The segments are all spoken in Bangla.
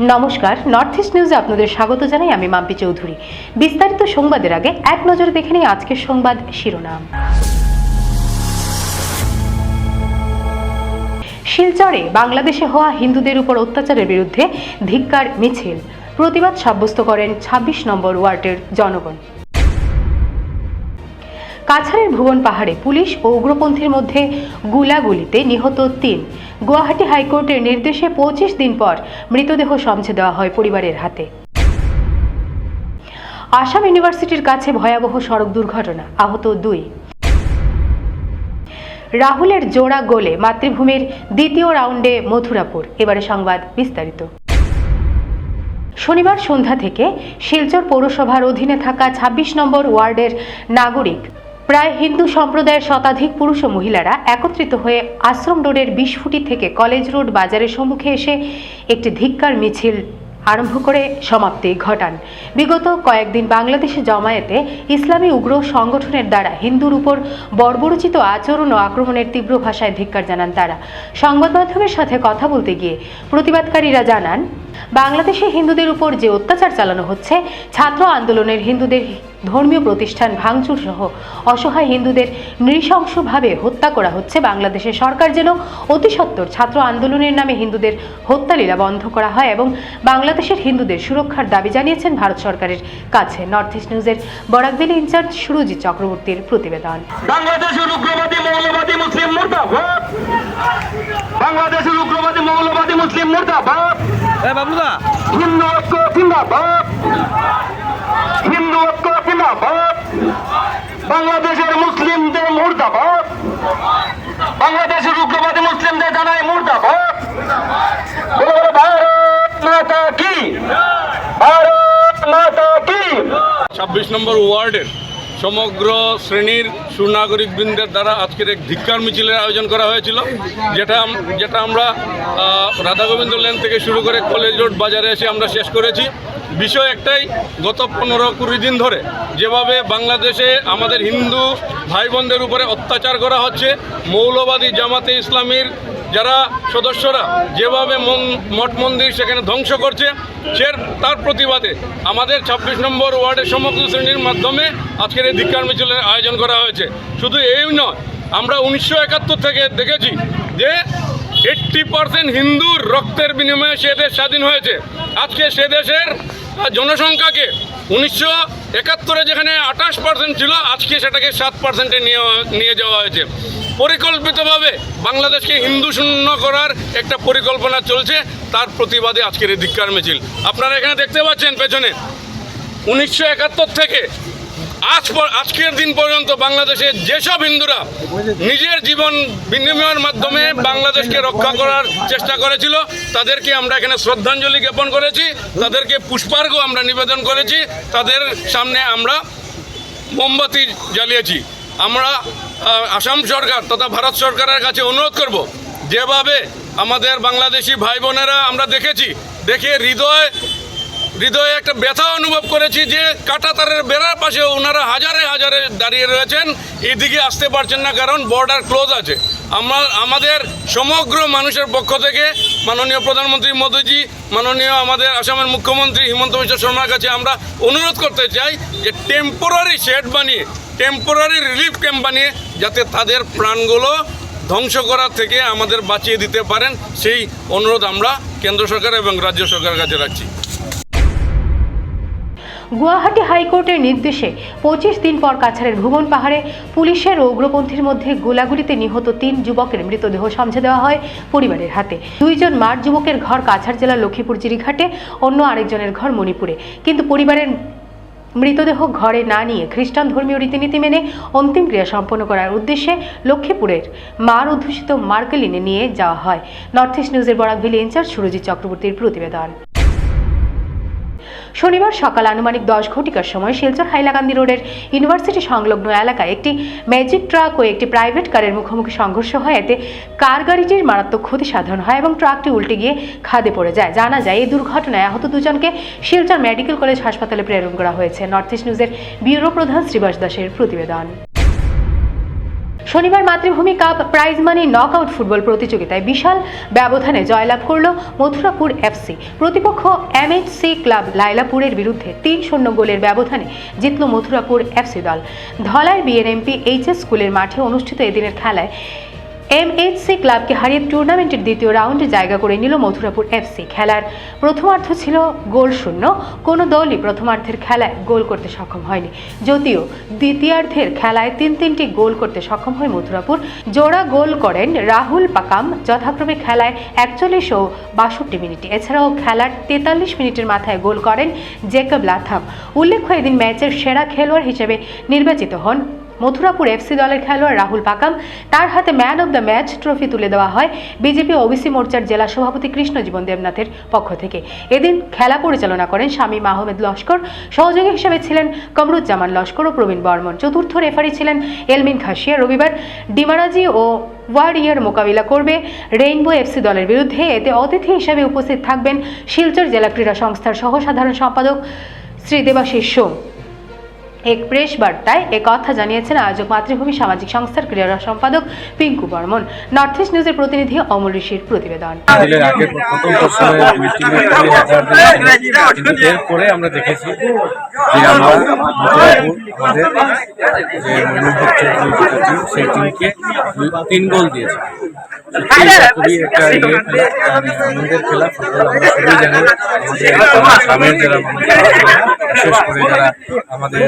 নমস্কার নর্থ ইস্ট নিউজে আপনাদের স্বাগত জানাই, আমি মাম্পি চৌধুরী। বিস্তারিত সংবাদের আগে এক নজরে দেখে নিই আজকের সংবাদ শিরোনাম। শিলচরে বাংলাদেশে হওয়া হিন্দুদের উপর অত্যাচারের বিরুদ্ধে ধিক্কার মিছিল। প্রতিবাদ সাব্যস্ত করেন ২৬ নম্বর ওয়ার্ডের জনগণ। কাছাড়ের ভুবন পাহাড়ে পুলিশ ও উগ্রপন্থীর মধ্যে গুলাগুলিতে নিহত তিন। গুয়াহাটি হাইকোর্টের নির্দেশে পঁচিশ দিন পর মৃতদেহ সমঝে দেওয়া হয় পরিবারের হাতে। আসাম ইউনিভার্সিটির কাছে ভয়াবহ সড়ক দুর্ঘটনা, আহত দুই। রাহুলের জোড়া গোলে মাতৃভূমির দ্বিতীয় রাউন্ডে মথুরাপুর, এবারে সংবাদ বিস্তারিত। শনিবার সন্ধ্যা থেকে শিলচর পৌরসভার অধীনে থাকা ২৬ নম্বর ওয়ার্ডের নাগরিক প্রায় হিন্দু সম্প্রদায়ের শতাধিক পুরুষ ও মহিলারা একত্রিত হয়ে আশ্রম রোডের বিশ ফুটি থেকে কলেজ রোড বাজারের সম্মুখে এসে একটি ধিক্কার মিছিল আরম্ভ করে সমাপ্তি ঘটান। বিগত কয়েকদিন বাংলাদেশে জমায়েতে ইসলামী উগ্র সংগঠনের দ্বারা হিন্দুর উপর বর্বরচিত আচরণ ও আক্রমণের তীব্র ভাষায় ধিক্কার জানান তারা। সংবাদ মাধ্যমের সাথে কথা বলতে গিয়ে প্রতিবাদকারীরা জানান, বাংলাদেশে হিন্দুদের উপর যে অত্যাচার চালানো হচ্ছে, ছাত্র আন্দোলনের হিন্দুদের ধর্মীয় প্রতিষ্ঠান ভাঙচুর সহ অসহায় হিন্দুদের নৃশংসভাবে হত্যা করা হচ্ছে। বাংলাদেশের সরকার যেন অতি সত্বর ছাত্র আন্দোলনের নামে হিন্দুদের হত্যালীলা বন্ধ করা হয় এবং বাংলাদেশের হিন্দুদের সুরক্ষার দাবি জানিয়েছেন ভারত সরকারের কাছে। নর্থ ইস্ট নিউজের বরাকবেলি ইনচার্জ সুরজিৎ চক্রবর্তীর প্রতিবেদন। বাংলাদেশের উগ্রবাদী মৌলবাদী মুসলিম মুর্দাবাদ! বাংলাদেশের উগ্রবাদী মৌলবাদী মুসলিম মুর্দাবাদ! বাবলুদা! হিন্দু ঐক্য জিন্দাবাদ! হিন্দু ঐক্য জিন্দাবাদ বাংলাদেশের মুসলিমদের মুর্দাবাদ। বাংলাদেশের উগ্রবাদী মুসলিমদের জানায় মুর্দাবাদ। ভারত মাতা কি? ভারত মাতা কি? ছাব্বিশ নম্বর ওয়ার্ডের সমগ্র শ্রেণির সুনাগরিক বৃন্দের দ্বারা আজকের এক ধিক্কার মিছিলের আয়োজন করা হয়েছিল যেটা যেটা আমরা আহ, রাধা গোবিন্দ লেন থেকে শুরু করে কলেজ রোড বাজারে এসে আমরা শেষ করেছি। বিষয় একটাই, গত পনেরো কুড়ি দিন ধরে যেভাবে বাংলাদেশে আমাদের হিন্দু ভাই বোনদের উপরে অত্যাচার করা হচ্ছে, মৌলবাদী জামাতে ইসলামীর যারা সদস্যরা যেভাবে মঠ মন্দির সেখানে ধ্বংস করছে, সে তার প্রতিবাদে আমাদের ছাব্বিশ নম্বর ওয়ার্ডের সমগ্র শ্রেণির মাধ্যমে আজকের এই ধিক্কার মিছিলের আয়োজন করা হয়েছে। শুধু এই নয়, আমরা উনিশশো একাত্তর থেকে দেখেছি যে এইট্টি পার্সেন্ট হিন্দুর রক্তের বিনিময়ে সে দেশ স্বাধীন হয়েছে। আজকে সে দেশের জনসংখ্যাকে উনিশশো একাত্তরে যেখানে আঠাশ পার্সেন্ট ছিল, আজকে সেটাকে সাত পার্সেন্টে নিয়ে নিয়ে যাওয়া হয়েছে। পরিকল্পিতভাবে বাংলাদেশকে হিন্দু শূন্য করার একটা পরিকল্পনা চলছে, তার প্রতিবাদে আজকের এই ধিক্কার মিছিল। আপনারা এখানে দেখতে পাচ্ছেন পেছনে। উনিশশো একাত্তর থেকে আজ আজকের দিন পর্যন্ত বাংলাদেশের যেসব হিন্দুরা নিজের জীবন বিনিময়ের মাধ্যমে বাংলাদেশকে রক্ষা করার চেষ্টা করেছিল, তাদেরকে আমরা এখানে শ্রদ্ধাঞ্জলি জ্ঞাপন করেছি, তাদেরকে পুষ্পার্ঘ আমরা নিবেদন করেছি, তাদের সামনে আমরা মোমবাতি জ্বালিয়েছি। আমরা আসাম সরকার তথা ভারত সরকারের কাছে অনুরোধ করব, যেভাবে আমাদের বাংলাদেশি ভাই বোনেরা আমরা দেখেছি, দেখে হৃদয় হৃদয়ে একটা ব্যথা অনুভব করেছি যে কাটাতারের বেড়ার পাশে ওনারা হাজারে হাজারে দাঁড়িয়ে রয়েছেন। এদিকে আসতে পারছেন না কারণ বর্ডার ক্লোজ আছে। আমরা আমাদের সমগ্র মানুষের পক্ষ থেকে মাননীয় প্রধানমন্ত্রী মোদীজি, মাননীয় আমাদের আসামের মুখ্যমন্ত্রী হিমন্ত বিশ্ব শর্মার কাছে আমরা অনুরোধ করতে চাই যে টেম্পোরারি শেড বানিয়ে টেম্পোরারি রিলিফ ক্যাম্প বানিয়ে যাতে তাদের প্রাণগুলো ধ্বংস করার থেকে আমাদের বাঁচিয়ে দিতে পারেন। সেই অনুরোধ আমরা কেন্দ্র সরকার এবং রাজ্য সরকারের কাছে রাখছি। গুয়াহাটি হাইকোর্টের নির্দেশে পঁচিশ দিন পর কাছাড়ের ভুবন পাহাড়ে পুলিশের ও উগ্রপন্থীর মধ্যে গোলাগুলিতে নিহত তিন যুবকের মৃতদেহ সমঝে দেওয়া হয় পরিবারের হাতে। দুইজন মার যুবকের ঘর কাছাড় জেলার লক্ষ্মীপুর জিরিঘাটে, অন্য আরেকজনের ঘর মণিপুরে। কিন্তু পরিবারের মৃতদেহ ঘরে না নিয়ে খ্রিস্টান ধর্মীয় রীতিনীতি মেনে অন্তিম ক্রিয়া সম্পন্ন করার উদ্দেশ্যে লক্ষ্মীপুরের মার অধ্যুষিত মার্কেলিনে নিয়ে যাওয়া হয়। নর্থ ইস্ট নিউজের বরাকভিলি ইনচার্জ সুরজিৎ চক্রবর্তীর প্রতিবেদন। শনিবার সকাল আনুমানিক দশ ঘটিকার সময় শিলচর হাইলাকান্দি রোডের ইউনিভার্সিটি সংলগ্ন এলাকায় একটি ম্যাজিক ট্রাক ও একটি প্রাইভেট কারের মুখোমুখি সংঘর্ষ হয়। এতে কার গাড়িটির মারাত্মক ক্ষতি সাধন হয় এবং ট্রাকটি উল্টে গিয়ে খাদে পড়ে যায়। জানা যায়, এই দুর্ঘটনায় আহত দুজনকে শিলচর মেডিকেল কলেজ হাসপাতালে প্রেরণ করা হয়েছে। নর্থ ইস্ট নিউজের ব্যুরো প্রধান শ্রীবাস দাসের প্রতিবেদন। শনিবার Matribhumi cup prize money knockout football প্রতিযোগিতায় বিশাল ব্যবধানে জয়লাভ করল মথুরাপুর এফসি প্রতিপক্ষ এমএইচসি ক্লাব লাইলাপুরের বিরুদ্ধে তিন শূন্য গোলের ব্যবধানে জিতল মথুরাপুর এফসি দল। ধলায় বিএনএমপি এইচএস স্কুলের মাঠে অনুষ্ঠিত এদিনের খেলায় এমএইচসি ক্লাবকে হারিয়ে টুর্নামেন্টের দ্বিতীয় রাউন্ডে জায়গা করে নিল মথুরাপুর এফসি খেলার। প্রথমার্ধ ছিল গোল শূন্য। কোনো দলই প্রথমার্ধের খেলায় গোল করতে সক্ষম হয়নি। যদিও দ্বিতীয়ার্ধের খেলায় তিন তিনটি গোল করতে সক্ষম হয় মথুরাপুর। জোড়া গোল করেন রাহুল পাকাম। যথাক্রমে খেলায় একচল্লিশ ও বাষট্টি মিনিটে। এছাড়াও খেলার তেতাল্লিশ মিনিটের মাথায় গোল করেন জেকব লাথাম। উল্লেখ্য, এদিন ম্যাচের সেরা খেলোয়াড় হিসেবে নির্বাচিত হন মথুরাপুর এফসি দলের খেলোয়াড় রাহুল পাকাম। তার হাতে man of the match trophy তুলে দেওয়া হয় বিজেপি ওবিসি মোর্চার জেলা সভাপতি কৃষ্ণজীবন দেবনাথের পক্ষ থেকে। এদিন খেলা পরিচালনা করেন শামীম আহমেদ লস্কর। সহযোগী হিসেবে ছিলেন কমরুজ্জামান লস্কর ও প্রবীণ বর্মন। চতুর্থ রেফারি ছিলেন এলমিন খাসিয়া। রবিবার ডিমারাজি ও ওয়ারিয়ার মোকাবিলা করবে রেইনবো এফসি দলের বিরুদ্ধে। এতে অতিথি হিসেবে উপস্থিত থাকবেন শিলচর জেলা ক্রীড়া সংস্থার সহ সাধারণ সম্পাদক শ্রী সোম। এক প্রেস বার্তায় কথা জানিয়েছেন আয়োজক মাতৃভূমি সামাজিক সংস্থার ক্রীড়া সম্পাদক পিঙ্কু বর্মন। নর্থ ইস্ট নিউজের প্রতিনিধি অমল ঋষির প্রতিবেদন। এরপরে আমরা দেখেছি যে আমাদের সেই টিমকে তিন গোল দিয়েছে। খুবই একটা ইয়ে আনন্দের খেলা আমরা জানি। আমাদের বিশেষ করে যারা আমাদের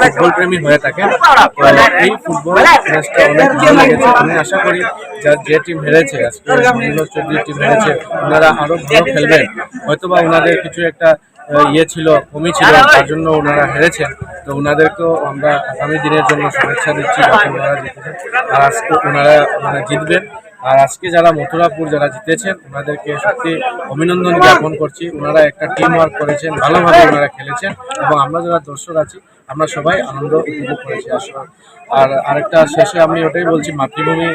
ফুটবল প্রেমী হয়ে থাকে। এই ফুটবল ম্যাচটা অনেক ভালো লেগেছে। আমি আশা করি যার যে টিম হেরেছে টিম হেরেছে, ওনারা আরও ভালো খেলবেন। হয়তোবা ওনাদের কিছু একটা ইয়ে ছিল, কমি ছিল, তার জন্য ওনারা হেরেছেন তো ওনাদেরকেও আমরা আগামী দিনের জন্য শুভেচ্ছা দিচ্ছি ওনারা জিতেছেন আর আজকে ওনারা মানে জিতবেন। আর আজকে যারা মথুরাপুর যারা জিতেছেন, ওনাদেরকে সত্যি অভিনন্দন জ্ঞাপন করছি। ওনারা একটা টিম ওয়ার্ক করেছেন, ভালোভাবে ওনারা খেলেছেন এবং আমরা যারা দর্শক আছি, আমরা সবাই আনন্দ উপভোগ করেছি আসলে আর আরেকটা শেষে আমি ওটাই বলছি, মাতৃভূমি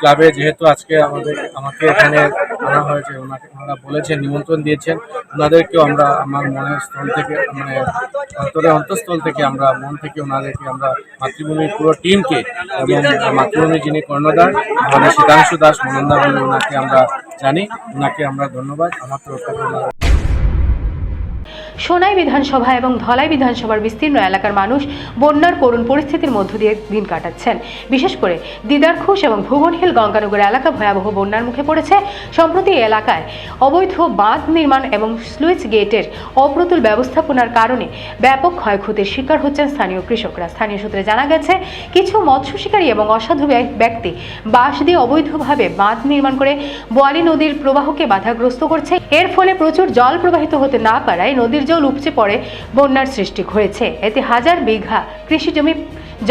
ক্লাবে যেহেতু আজকে আমাদের, আমাকে এখানে আনা হয়েছে, ওনাকে ওনারা বলেছেন, নিমন্ত্রণ দিয়েছেন। ওনাদেরকেও আমরা আমার মনের স্থল থেকে মানে অন্তরে অন্তঃস্থল থেকে আমরা, মন থেকে ওনাদেরকে আমরা মাতৃভূমির পুরো টিমকে এবং মাতৃভূমি যিনি কর্ণধার আমাদের শীতাংশু দাস মনন্দা বলে ওনাকে আমরা জানি। ওনাকে আমরা ধন্যবাদ। আমার তরফ থেকে সোনাই বিধানসভা এবং ধলাই বিধানসভার বিস্তীর্ণ এলাকার মানুষ বন্যার করুণ পরিস্থিতির মধ্য দিয়ে দিন কাটাচ্ছেন। বিশেষ করে দিদারখুশ এবং ভুবনহিল গঙ্গানগর এলাকা ভয়াবহ বন্যার মুখে পড়েছে। সম্প্রতি এলাকায় অবৈধ বাঁধ নির্মাণ এবং স্লুইস গেটের অপ্রতুল ব্যবস্থাপনার কারণে ব্যাপক ক্ষয়ক্ষতির শিকার হচ্ছেন স্থানীয় কৃষকরা। স্থানীয় সূত্রে জানা গেছে, কিছু মৎস্য শিকারী এবং অসাধু ব্য- ব্যক্তি বাঁশ দিয়ে অবৈধভাবে বাঁধ নির্মাণ করে বোয়ালি নদীর প্রবাহকে বাধাগ্রস্ত করছে। এর ফলে প্রচুর জল প্রবাহিত হতে না পারায় নদীর জল উপচে পড়ে, বন্যার সৃষ্টি হয়েছে। এতে হাজার বিঘা কৃষি জমি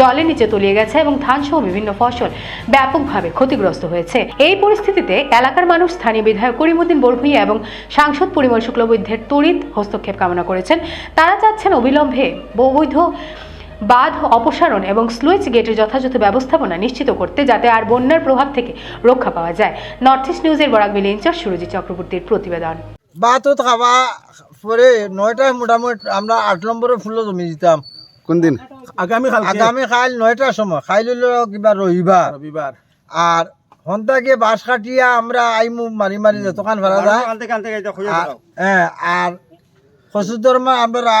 জলের নিচে তলিয়ে গেছে এবং ধানসহ বিভিন্ন ফসল ব্যাপকভাবে ক্ষতিগ্রস্ত হয়েছে। এই পরিস্থিতিতে এলাকার মানুষ স্থানীয় বিধায়ক করিমুদ্দিন বরভুইয়া এবং সাংসদ পরিমল শুক্লবৈদ্যের তড়িৎ হস্তক্ষেপ কামনা করেছেন। তারা চাচ্ছেন অবিলম্বে অবৈধ বাঁধ অপসারণ এবং স্লুইচ গেটের যথাযথ ব্যবস্থাপনা নিশ্চিত করতে যাতে আর বন্যার প্রভাব থেকে রক্ষা পাওয়া যায়। নর্থ ইস্ট নিউজের বরাকবিল ইনচার্জ সুরজিৎ চক্রবর্তীর প্রতিবেদন। বাতত খাওয়া পরে নয়টায় মোটামুটি আমরা আট নম্বরে ফুলো জমি দিতাম। কোন দিন আগামী আগামী খাইল নয়টার সময়। খাইল কিবা রবিবার। রবিবার। আর হন্তাকে বাঁশ কাটিয়া আমরা আইমু মারি মারি যতখান ভাড়া যায়। আর- হ্যাঁ আর কচুদরমা আমরা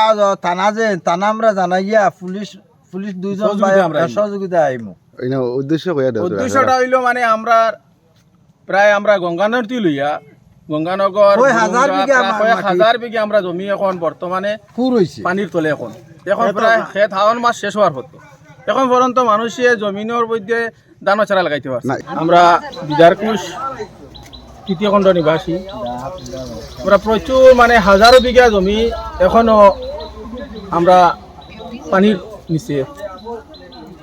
থানা যে থানা আমরা জানাইয়া পুলিশ পুলিশ দুইজন সহযোগিতা আইমু। উদ্দেশ্য উদ্দেশ্যটা হইল মানে আমরা প্রায় আমরা গঙ্গানগর লইয়া গঙ্গানগর হাজার বিঘা আমরা জমি এখন বর্তমানে পানির তলে এখন। এখন প্রায় খেত হাওয়ান মাস শেষ হওয়ার হতো এখন পর্যন্ত মানুষে জমিনের মধ্যে দানা ছাড়া লাগাইতে পারছে। আমরা বিদারকুশ তৃতীয় খণ্ড নিবাসী। আমরা প্রচুর মানে হাজারো বিঘা জমি এখনও আমরা পানির নিচে।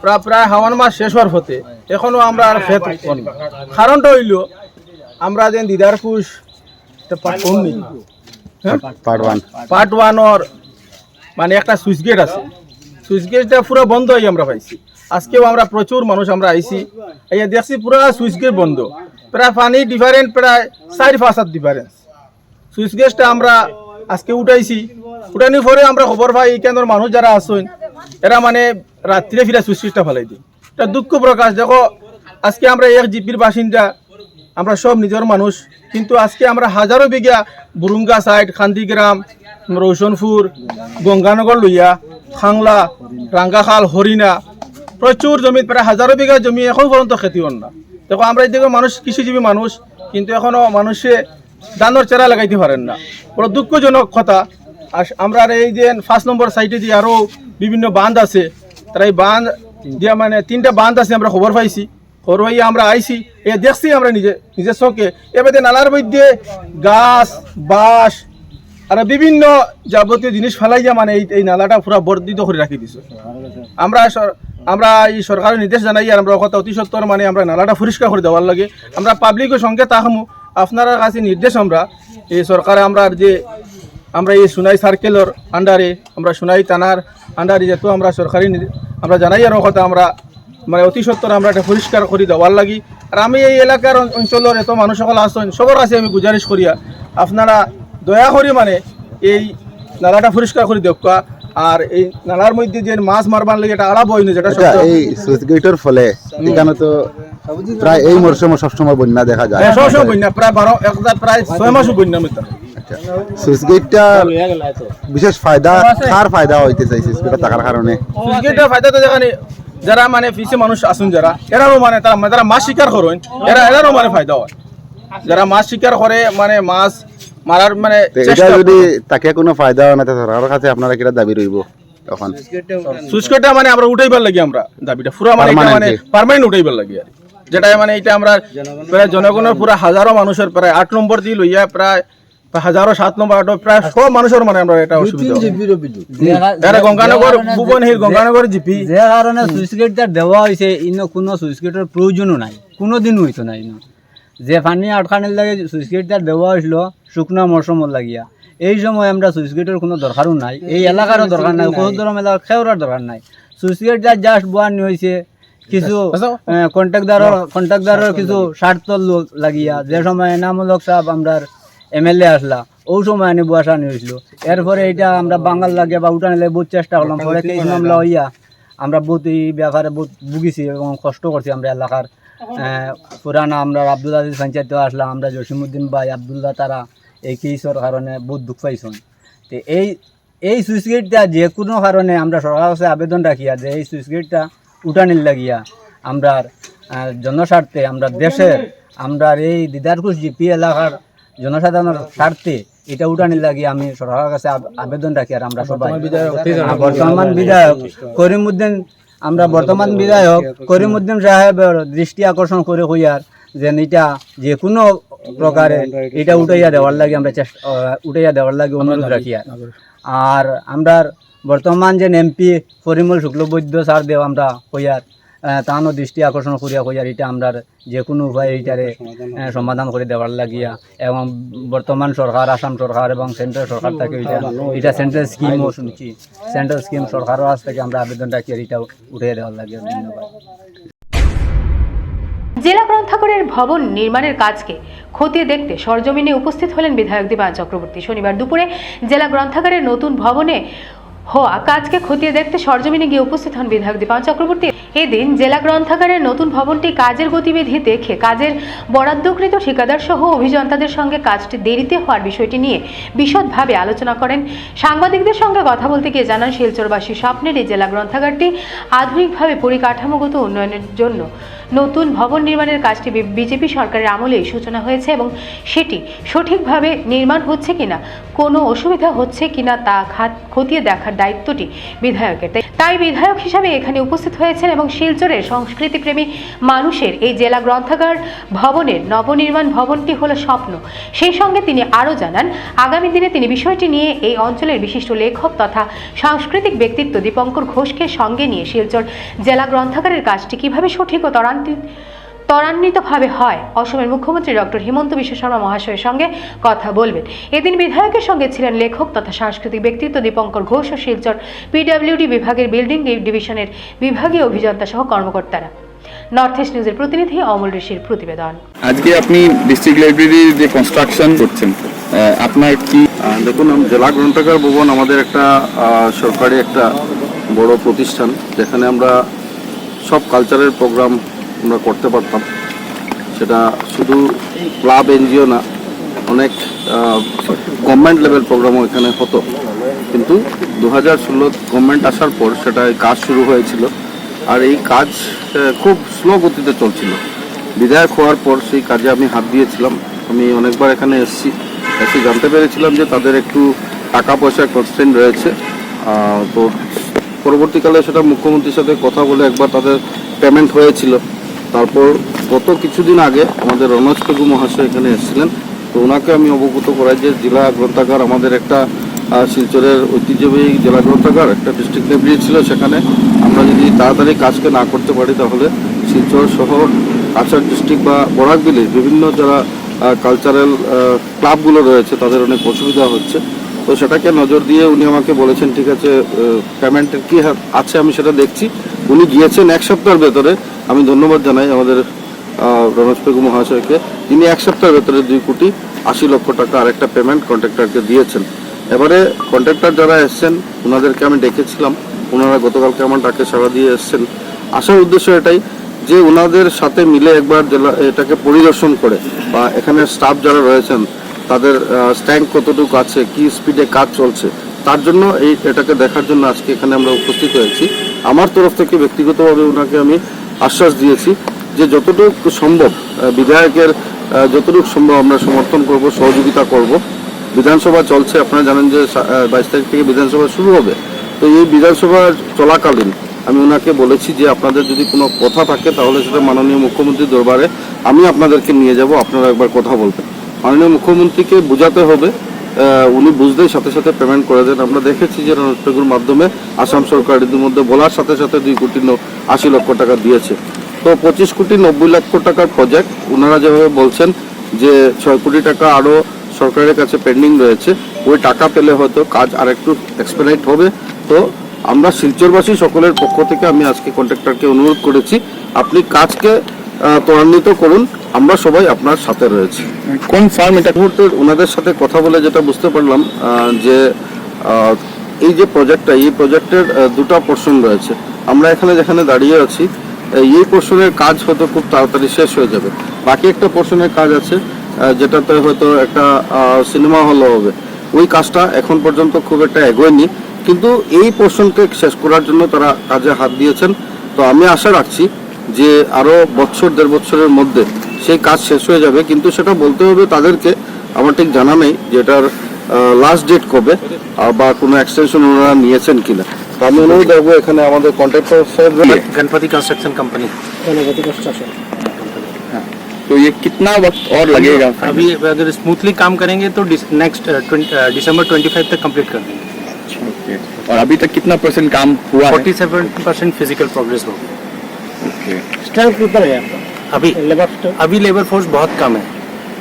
প্রায় প্রায় হাওয়ান মাস শেষ হওয়ার হতে এখনও আমরা আর করি কারণটা হইল আমরা যে দিদারকুশ হ্যাঁ? পার্ট ওয়ান পার্ট ওয়ানর মানে একটা সুইচ গেট আছে। সুইচ গেটটা পুরো বন্ধ হয়ে আমরা পাইছি। আজকেও আমরা প্রচুর মানুষ আমরা আইছি। এই দেখছি পুরো সুইচ গেট বন্ধ। প্রায় পানি ডিফারেন্ট প্রায় চার পাঁচ হাত ডিফারেন্স সুইচ গেটটা আমরা আজকে উঠাইছি। উঠানি পরে আমরা খবর পাই এই কেন্দ্রের মানুষ যারা আছেন এরা মানে রাত্রে ফিরা সুইচটা ফেলাই দিই এটা দুঃখ প্রকাশ। দেখো আজকে আমরা এক জিপির বাসিন্দা আমরা সব নিজের মানুষ। কিন্তু আজকে আমরা হাজারো বিঘা বুরুঙ্গা সাইড খান্দিগ্রাম রৌশনপুর, গঙ্গানগর লইয়া, খাংলা, রাঙ্গাখাল, হরিণা, প্রচুর জমি, প্রায় হাজারো বিঘা জমি এখন পর্যন্ত খেতি হন না। দেখো, আমরা এদিকে মানুষ, কৃষিজীবী মানুষ, কিন্তু এখনও মানুষে দানোর চেরা লাগাইতে পারেন না। বড় দুঃখজনক কথা। আর আমরা এই যে ফার্স্ট নম্বর সাইটে দিয়ে আরও বিভিন্ন বাঁধ আছে, তারা এই বাঁধ দিয়া মানে তিনটা বাঁধ আছে আমরা খবর পাইছি। খবর পাইয়া আমরা আইছি, এ দেখছি আমরা নিজে, নিজের চোখে। এবারে নালার মধ্যে গাছ, বাঁশ, আর বিভিন্ন যাবতীয় জিনিস ফেলাইয়া মানে এই এই নালাটা পুরা বর্ধিত করে রাখি দিছে। আমরা আমরা এই সরকারের নির্দেশ জানাই আর আমরা কথা অতি সত্তর মানে আমরা নালাটা পরিষ্কার করে দেওয়ার লাগে। আমরা পাবলিকের সঙ্গে তাহমু আপনার কাছে নির্দেশ আমরা, এই সরকারে আমরা যে, আমরা এই সোনাই সার্কেলের আন্ডারে আমরা সোনাই থানার আন্ডারে যেহেতু আমরা সরকারি আমরা জানাই আর কথা আমরা মানে অতি সত্তর আমরা এটা পরিষ্কার করে দেওয়ার লাগি। আর আমি এই এলাকার অঞ্চলের এত মানুষ সকল আসেন সবার কাছে আমি গুজারিশ করিয়া। আপনারা দয়া করে মানে এই নালাটা পরিষ্কার করে দেখা আর এই নালার মধ্যে যে মাছ মারবার লাগে এটা আলাপ হয়নি যেটা এই সুইচ গেটের ফলে এখানে তো প্রায় এই মরশুমে সবসময় বন্যা দেখা যায়। হ্যাঁ, সবসময় বন্যা প্রায় বারো এক প্রায় ছয় মাসও বন্যা মিত্র আচ্ছা সুইচ গেটটা বিশেষ ফায়দা কার ফায়দা হইতে চাই সুইচ গেটটা থাকার কারণে সুইচগেটটা ফায়দা তো যেখানে যারা মানে পিছে মানুষ আসুন যারা এরারও মানে তারা যারা মাছ শিকার করেন এরা এরারও মানে ফায়দা হয়। যারা মাছ শিকার করে মানে মাছ মারার মানে এটা চেষ্টা যদি তাকে কোনো ফায়দা হয় না তো সরকারের কাছে আপনারা কিটা দাবি রইব তখন সুইচগেটটা মানে আমরা উঠাইবার লাগি আমরা দাবিটা। পুরো মানে মানে? পার্মানেন্ট উঠাইবার লাগি আর যেটা মানে এটা আমরা প্রায় জনগণের পুরো হাজারো মানুষের প্রায় আট নম্বর দিয়ে লইয়া প্রায় হাজারো সাত নম্বর আট প্রায় সব মানুষের মানে আমরা এটা অসুবিধা গঙ্গানগর গঙ্গানগর জিপি। যে কারণে সুইচ গেটটা দেওয়া হয়েছে ইনো কোনো সুইচ গেটের প্রয়োজনও নাই। কোনো দিন হইতো না ইনো। যে পানি আটকানির লাগে সুইচ গেটটা দেওয়া হয়েছিল শুকনা মরশুমত লাগিয়া। এই সময় আমরা সুইচ গেটের কোনো দরকারও নাই। এই এলাকারও দরকার নাই কহুদরম এলাকার খেওয়ার দরকার নাই। সুইচ গেটটা জাস্ট বোয়ানি হয়েছে কিছু কন্ট্রাক্টদারের কন্ট্রাক্টদারের কিছু স্বার্থ লোক লাগিয়া। যে সময় এনামূলক সাহেব আমরা এমএলএ আসলা ওই সময় আনি বসা হয়েছিল এরপরে এটা আমরা বাঙাল লাগে বা উঠানে লাগে বহুত চেষ্টা করলাম পরে কেস মামলা হইয়া আমরা বহুত এই ব্যাপারে বহুত ভুগিছি এবং কষ্ট করছি আমরা এলাকার। পুরানা আমরা আব্দুল আজিজ পঞ্চায়েত আসলাম আমরা জসিমুদ্দিন ভাই আবদুল্লাহ তারা এই কেসের কারণে বহুত দুঃখ পাইছেন। তো এই এই সুইচ গেটটা যে কোনো কারণে আমরা সরকার কাছে আবেদন রাখিয়া যে এই সুইচ গেটটা উঠানির লাগিয়া আমরা জনস্বার্থে আমরা দেশের আমরা এই দিদারকুশ জিপি এলাকার জনসাধারণের স্বার্থে এটা উঠানির লাগিয়ে আমি সরকারের কাছে আবেদন রাখি আর আমরা সবাই। বর্তমান বিধায়ক করিমউদ্দিন আমরা বর্তমান বিধায়ক করিমউদ্দিন সাহেবের দৃষ্টি আকর্ষণ করে হইয়ার যে এটা যে কোনো প্রকারে এটা উঠাইয়া দেওয়ার লাগে আমরা চেষ্টা উঠাইয়া দেওয়ার লাগে অনুরোধ রাখি আর। আর আমরা বর্তমান যে এমপি পরিমল শুক্লবৈদ্য স্যার দেও আমরা হইয়ার তাহানো দৃষ্টি আকর্ষণ করিয়া হইয়ার এটা আমরা যে কোনো উপায়ে এটারে সমাধান করে দেওয়ার লাগিয়া এবং বর্তমান সরকার আসাম সরকার এবং সেন্ট্রাল সরকার থেকে এটা এটা সেন্ট্রাল স্কিমও শুনছি। সেন্ট্রাল স্কিম সরকারের কাছ থেকে আমরা আবেদন রাখি আর এটা উঠে দেওয়ার লাগে ধন্যবাদ। জেলা গ্রন্থাগারের ভবন নির্মাণের কাজকে খতিয়ে দেখতে সরজমিনে উপস্থিত হলেন বিধায়ক দীপায়ন চক্রবর্তী। শনিবার দুপুরে জেলা গ্রন্থাগারের নতুন ভবনে হওয়া কাজকে খতিয়ে দেখতে সরজমিনে গিয়ে উপস্থিত হন বিধায়ক দীপায়ন চক্রবর্তী। এদিন জেলা গ্রন্থাগারের নতুন ভবনটি কাজের গতিবিধি দেখে কাজের বরাদ্দকৃত ঠিকাদার সহ অভিযন্তাদের সঙ্গে কাজটি দেরিতে হওয়ার বিষয়টি নিয়ে বিশদভাবে আলোচনা করেন। সাংবাদিকদের সঙ্গে কথা বলতে গিয়ে জানান শিলচরবাসী স্বপ্নের এই জেলা গ্রন্থাগারটি আধুনিকভাবে পরিকাঠামোগত উন্নয়নের জন্য নতুন ভবন নির্মাণের কাজটি বিজেপি সরকারের আমলেই সূচনা হয়েছে এবং সেটি সঠিকভাবে নির্মাণ হচ্ছে কিনা, কোনো অসুবিধা হচ্ছে কিনা তা খাত- খতিয়ে দেখার দায়িত্বটি বিধায়কের। তাই- বিধায়ক হিসাবে এখানে উপস্থিত হয়েছেন এবং শিলচরের সংস্কৃতিপ্রেমী মানুষের এই জেলা গ্রন্থাগার ভবনের নবনির্মাণ ভবনটি হলো স্বপ্ন। সেই সঙ্গে তিনি আরও জানান, আগামী দিনে তিনি বিষয়টি নিয়ে এই অঞ্চলের বিশিষ্ট লেখক তথা সাংস্কৃতিক ব্যক্তিত্ব দীপঙ্কর ঘোষকে সঙ্গে নিয়ে শিলচর জেলা গ্রন্থাগারের কাজটি কীভাবে সঠিক ও ত্বরান্বিত ত্বরান্বিতভাবে হয় অসমের মুখ্যমন্ত্রী ডক্টর হিমন্ত বিশ্ব শর্মা মহাশয়ের সঙ্গে কথা বলবেন। এদিন বিধায়কের সঙ্গে ছিলেন লেখক তথা সাংস্কৃতিক ব্যক্তিত্ব দীপঙ্কর ঘোষ ও শিলচর পিডব্লিউডি বিভাগের বিল্ডিং ডিভিশনের বিভাগীয় অভিযন্তা সহ কর্মকর্তারা। নর্থ ইস্ট নিউজের প্রতিনিধি অমল ঋষির প্রতিবেদন। আজকে আপনি ডিস্ট্রিক্ট লাইব্রেরির যে কনস্ট্রাকশন করছেন আহ, আপনার কি দেখুন জেলা গ্রন্থাগার ভবন আমাদের একটা আহ, সরকারি একটা বড় প্রতিষ্ঠান যেখানে আমরা সব কালচারের প্রোগ্রাম আমরা করতে পারতাম। সেটা শুধু ক্লাব, এনজিও না, অনেক গভর্নমেন্ট লেভেল প্রোগ্রামও এখানে হতো। কিন্তু দু হাজার ষোলো গভর্নমেন্ট আসার পর সেটা কাজ শুরু হয়েছিল। আর এই কাজ খুব স্লো গতিতে চলছিল। বিধায়ক হওয়ার পর সেই কাজে আমি হাত দিয়েছিলাম। আমি অনেকবার এখানে এসেছি। এসে জানতে পেরেছিলাম যে তাদের একটু টাকা পয়সার কনস্ট্রেন্ট রয়েছে তো পরবর্তীকালে সেটা মুখ্যমন্ত্রীর সাথে কথা বলে একবার তাদের পেমেন্ট হয়েছিল। তারপর গত কিছুদিন আগে আমাদের রনজ পেগু মহাশয় এখানে এসেছিলেন। তো ওনাকে আমি অবগত করাই যে জেলা গ্রন্থাগার আমাদের একটা শিলচরের ঐতিহ্যবাহী জেলা গ্রন্থাগার একটা ডিস্ট্রিক্ট লাইব্রেরি ছিল সেখানে। আমরা যদি তাড়াতাড়ি কাজকে না করতে পারি তাহলে শিলচর সহ কাছাড় ডিস্ট্রিক্ট বা বরাকবিলির বিভিন্ন যারা কালচারাল ক্লাবগুলো রয়েছে তাদের অনেক অসুবিধা হচ্ছে। তো সেটাকে নজর দিয়ে উনি আমাকে বলেছেন, ঠিক আছে পেমেন্টের কী আছে আমি সেটা দেখছি। উনি গিয়েছেন এক সপ্তাহের ভেতরে। আমি ধন্যবাদ জানাই আমাদের রমেশ পেগু মহাশয়কে। তিনি এক সপ্তাহের ভেতরে দুই কোটি আশি লক্ষ টাকা আরেকটা পেমেন্ট কন্ট্রাক্টরকে দিয়েছেন। এবারে কন্ট্রাক্টর যারা এসছেন ওনাদেরকে আমি ডেকেছিলাম। ওনারা গতকালকে আমার ডাকে সাড়া দিয়ে এসছেন। আসার উদ্দেশ্য এটাই যে ওনাদের সাথে মিলে একবার জেলা, এটাকে পরিদর্শন করে বা এখানে স্টাফ যারা রয়েছেন, তাদের স্ট্যাঙ্ক কতটুকু আছে, কি স্পিডে কাজ চলছে, তার জন্য এই, এটাকে দেখার জন্য আজকে এখানে আমরা উপস্থিত হয়েছি। আমার তরফ থেকে ব্যক্তিগতভাবে ওনাকে আমি আশ্বাস দিয়েছি যে যতটুকু সম্ভব বিধায়কের যতটুকু সম্ভব আমরা সমর্থন করব, সহযোগিতা করব। বিধানসভা চলছে, আপনারা জানেন যে বাইশ তারিখ থেকে বিধানসভা শুরু হবে। তো এই বিধানসভা চলাকালীন আমি ওনাকে বলেছি যে আপনাদের যদি কোনো কথা থাকে, তাহলে সেটা মাননীয় মুখ্যমন্ত্রীর দরবারে আমি আপনাদেরকে নিয়ে যাব, আপনারা একবার কথা বলবেন। মাননীয় মুখ্যমন্ত্রীকে বোঝাতে হবে উনি বুঝতেই সাথে সাথে পেমেন্ট করে দেন আমরা দেখেছি যে রণস্পেগুর মাধ্যমে আসাম সরকার ইতিমধ্যে বলার সাথে সাথে দুই কোটি আশি লক্ষ টাকা দিয়েছে। তো পঁচিশ কোটি নব্বই লক্ষ টাকার প্রজেক্ট ওনারা যেভাবে বলছেন যে ছয় কোটি টাকা আরও সরকারের কাছে পেন্ডিং রয়েছে, ওই টাকা পেলে হয়তো কাজ আর একটু এক্সপেরাইট হবে। তো আমরা শিলচরবাসী সকলের পক্ষ থেকে আমি আজকে কন্ট্রাক্টরকে অনুরোধ করেছি, আপনি কাজকে ত্বরান্বিত করুন। আমরা সবাই আপনার সাথে রয়েছি। কোন ফার্ম এটা? মুহূর্তে ওনাদের সাথে কথা বলে যেটা বুঝতে পারলাম যে এই যে প্রজেক্টটা এই প্রজেক্টের দুটো পোর্শন রয়েছে। আমরা এখানে যেখানে দাঁড়িয়ে আছি এই- এই পোর্শনের কাজ হয়তো খুব তাড়াতাড়ি শেষ হয়ে যাবে। বাকি একটা পোর্শনের কাজ আছে যেটাতে হয়তো একটা সিনেমা হলও হবে। ওই কাজটা এখন পর্যন্ত খুব একটা এগোয়নি কিন্তু এই পোর্শনকে শেষ করার জন্য তারা কাজে হাত দিয়েছেন। তো আমি আশা রাখছি যে আরো বছর দেড় বছরের মধ্যে সেই কাজ শেষ হয়ে যাবে কিন্তু সেটা বলতে হবে তাদেরকে আমার ঠিক জানা নেই যে এটার লাস্ট ডেট কবে আহ, বা কোনো এক্সটেনশন ওনারা নিয়েছেন কিনা তো আমি অনুরোধ রাখবো এখানে আমাদের কন্ট্রাক্টর সাহেব गणपति कंस्ट्रक्शन कंपनी तो ये कितना वक्त और लगेगा अभी अगर स्मूथली काम करेंगे तो नेक्स्ट दिसंबर ट्वेंटी फाइव तक कंप्लीट कर देंगे ओके और अभी तक कितना परसेंट काम हुआ है forty seven percent physical progress हो ओके अभी लेबर अभी लेबर फोर्स बहुत कम है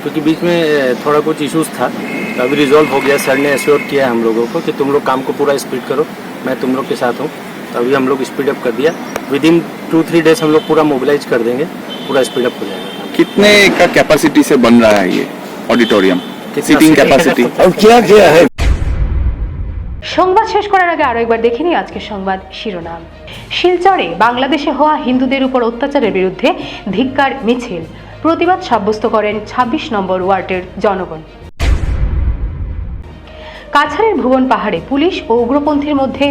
क्योंकि बीच में थोड़ा कुछ इश्यूज़ था। तो अभी रिजॉल्व हो गया सर ने एश्योर किया है हम लोगों को कि तुम लोग काम को पूरा स्पीड करो मैं तुम लोग के साथ हूँ। तो अभी हम लोग स्पीड अप कर दिया। Within two three days हम लोग पूरा मोबिलाइज कर देंगे पूरा स्पीड अप हो जाएगा। कितने का कैपेसिटी से बन रहा है ये ऑडिटोरियम कितना सीटिंग कैपेसिटी সংবাদ শেষ করার আগে আরও একবার দেখে নিই আজকের সংবাদ শিরোনাম। শিলচরে বাংলাদেশে হওয়া হিন্দুদের উপর অত্যাচারের বিরুদ্ধে ধিক্কার, মিছিল। প্রতিবাদ সাব্যস্ত করেন ২৬ নম্বর ওয়ার্ডের জনগণ। কাছাড়ের ভুবন পাহাড়ে পুলিশ ও উগ্রপন্থীর মধ্যে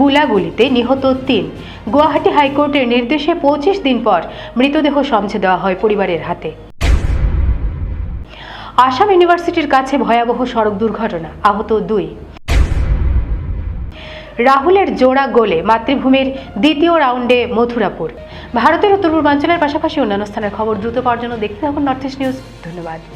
গুলাগুলিতে নিহত তিন। গুয়াহাটি হাইকোর্টের নির্দেশে পঁচিশ দিন পর মৃতদেহ সমঝে দেওয়া হয় পরিবারের হাতে। আসাম ইউনিভার্সিটির কাছে ভয়াবহ সড়ক দুর্ঘটনা, আহত দুই। রাহুলের জোড়া গোলে মাতৃভূমির দ্বিতীয় রাউন্ডে মথুরাপুর। ভারতের উত্তর পূর্বাঞ্চলের পাশাপাশি অন্যান্য স্থানের খবর দ্রুত পাওয়ার জন্য দেখতে থাকুন নর্থ ইস্ট নিউজ ধন্যবাদ।